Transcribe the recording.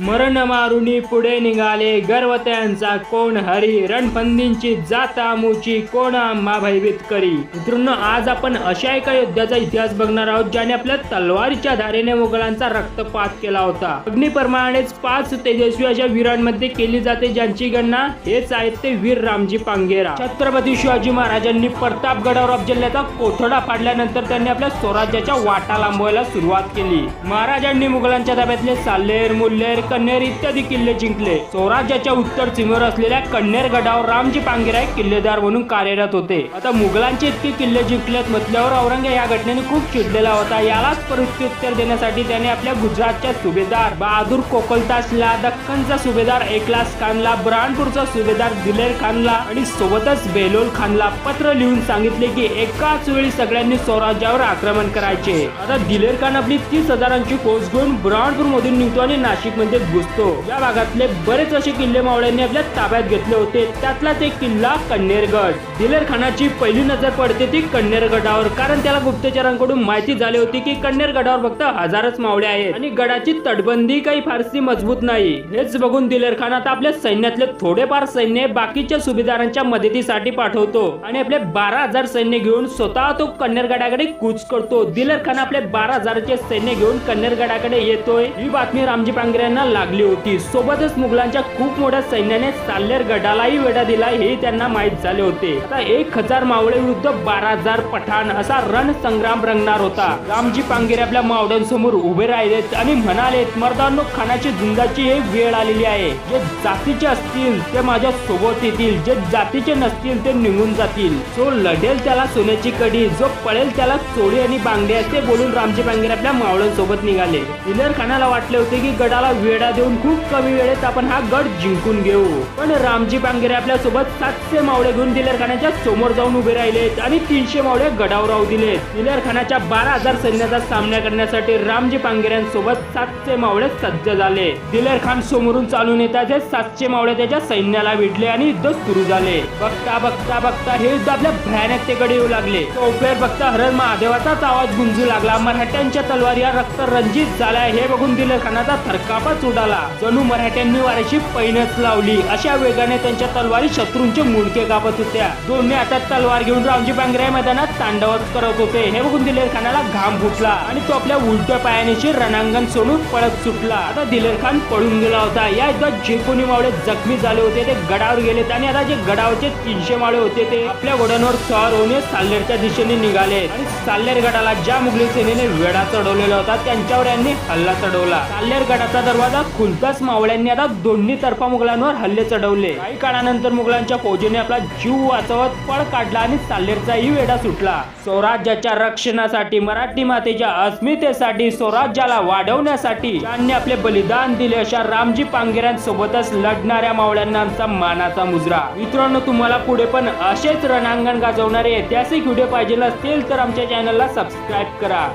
मरण मारुनी पुढे निघाले. गर्व त्यांचा कोण हरी? रणफंदींची जाता मुची कोण आम्हा भयभीत करी? मित्रांनो आज आपण अशा एका योद्ध्याचा इतिहास बघणार आहोत ज्याने आपल्या तलवारीच्या धारेने मुघलांचा रक्तपात केला होता. अग्निप्रमाणेच पाच तेजस्वी अशा वीरांमध्ये केली जाते ज्यांची गणना हेच आहेत ते वीर रामजी पांगेरा छत्रपती शिवाजी महाराजांनी प्रतापगडावर अफजल्याचा कोथडा पाडल्यानंतर त्यांनी आपल्या स्वराज्याच्या वाटा लांबवायला सुरुवात केली. महाराजांनी मुघलांच्या ताब्यातले साल्लेर मुल्हेर कन्नेर इत्यादी किल्ले जिंकले. स्वराज्याच्या उत्तर सीमेवर असलेल्या कन्नेर गडावर रामजी पांगेरा किल्लेदार म्हणून कार्यरत होते. आता मुघलांचे इतके किल्ले जिंकलेत म्हटल्यावर औरंगजेब या घटनेने खूप चिडलेला होता. यालाच प्रत्युत्तर देण्यासाठी त्याने आपल्या गुजरातच्या सुभेदार बहादूर कोकलतासला दख्खनचा सुभेदार एकलास खानला बुरहानपूरचा सुभेदार दिलेर खानला आणि सोबतच बेलोल खानला पत्र लिहून सांगितले की एकाच वेळी सगळ्यांनी स्वराज्यावर आक्रमण करायचे. आता दिलेर खान आपली तीस हजारांची फौज घेऊन बुरहानपूर मधून निघतो आणि नाशिक मध्ये घुसतो. या भागातले बरेच असे किल्ले मावळ्यांनी आपल्या ताब्यात घेतले होते. त्यातलाच एक किल्ला कन्नेरगड. दिलेर खानाची पहिली नजर पडते ती कन्नेरगडावर कारण त्याला गुप्तचरांकडून माहिती झाली होती की कन्नेर गडावर फक्त हजारच मावळे आहेत. आणि गडाची तटबंदी काही फारशी मजबूत नाही. हेच बघून दिलेर खान आता आपल्या सैन्यातले थोडेफार सैन्य बाकीच्या सुभेदारांच्या मदतीसाठी पाठवतो. आणि आपले बारा हजार सैन्य घेऊन स्वतः तो कन्नेर गडाकडे कूच करतो. दिलेर खान आपले बारा हजाराचे सैन्य घेऊन कण्नेरगडाकडे येतोय. ही बातमी रामजी पांगरे त्यांना लागली होती. सोबतच मुघलांच्या खूप मोठ्या सैन्याने साल्लेर गडालाही वेढा दिला हे त्यांना माहीत झाले होते. आता एक हजार मावळे विरुद्ध बारा हजार पठाण असा रण संग्राम रंगणार होता. रामजी पांगेरे आपल्या मावड्यांसमोर उभे राहिलेत आणि म्हणालेत मर्दानो खानाची झुंजाची हे वेळ आलेली आहे. जे जातीचे असतील ते माझ्या सोबत येतील. जे जातीचे नसतील ते निघून जातील. जो लढेल त्याला सोन्याची कडी जो पळेल त्याला चोळी आणि बांगडे असे बोलून रामजी पांगेरे आपल्या मावळ्यांसोबत निघाले. दिलेर खानाला वाटले होते की गडाला वेळ वेढा देऊन खूप कमी वेळेत आपण हा गड जिंकून घेऊ. पण रामजी पांगेरे आपल्यासोबत सातशे मावळे घेऊन दिलेर खानाच्या समोर जाऊन उभे राहिलेत आणि तीनशे मावळे गडावर राहू दिले दिलेर खानाच्या बारा हजार सैन्याचा सामना करण्यासाठी रामजी पांगेऱ्यांसोबत सातशे मावळे सज्ज झाले. दिलेर खान समोरून चालून येतात हे सातशे मावळे त्याच्या सैन्याला विडले आणि युद्ध सुरू झाले. बघता बघता बघता हे युद्ध आपल्या भयानकतेकडे येऊ लागले. चौफेर बघता हरण महादेवाचाच आवाज गुंजू लागला. मराठ्यांच्या तलवारी या रक्त रंजित झाल्या. हे बघून दिलेर खानाचा थरकापच उडाला जणू मराठ्यांनी वाऱ्याची पैनच लावली. अशा वेगाने त्यांच्या तलवारी शत्रूंचे मुंडके कापत होत्या. दोन्ही हातात तलवार घेऊन रामजी पांगरे मैदानात तांडवच करत होते. हे बघून दिलेर खानाला घाम फुटला आणि तो आपल्या उलट्या पायानेशी रणांगण सोडून पळत सुटला. आता दिलेर खान पळून गेला होता. या युद्धात जे कोणी मावळे जखमी झाले होते ते गडावर गेलेत आणि आता जे गडावरचे तीनशे मावळे होते ते आपल्या घोड्यांवर सवार होऊन साल्लेरच्या दिशेने निघाले आणि साल्लेर गडाला ज्या मुघली सेनेने वेढा चढवलेला होता त्यांच्यावर यांनी हल्ला चढवला. साल्लेर गडाचा दरवाजा खुलताच मावळ्यांनी आता दोन्ही तर्फा मुघलांवर हल्ले चढवले. काही काळानंतर मुघलांच्या फौजेने आपला जीव वाचवत पळ काढला आणि साल्लेरचाही वेढा सुटला. स्वराज्याच्या रक्षणासाठी मराठी मातेच्या अस्मितेसाठी स्वराज्याला वाढवण्यासाठी ज्यांनी आपले बलिदान दिले अशा रामजी पांगेऱ्यांसोबतच लढणाऱ्या मावळ्यांना आमचा मानाचा मुजरा. मित्रांनो तुम्हाला पुढे पण असेच रणांगण गाजवणारे ऐतिहासिक व्हिडिओ पाहिजे असतील तर आमच्या चॅनलला सबस्क्राईब करा.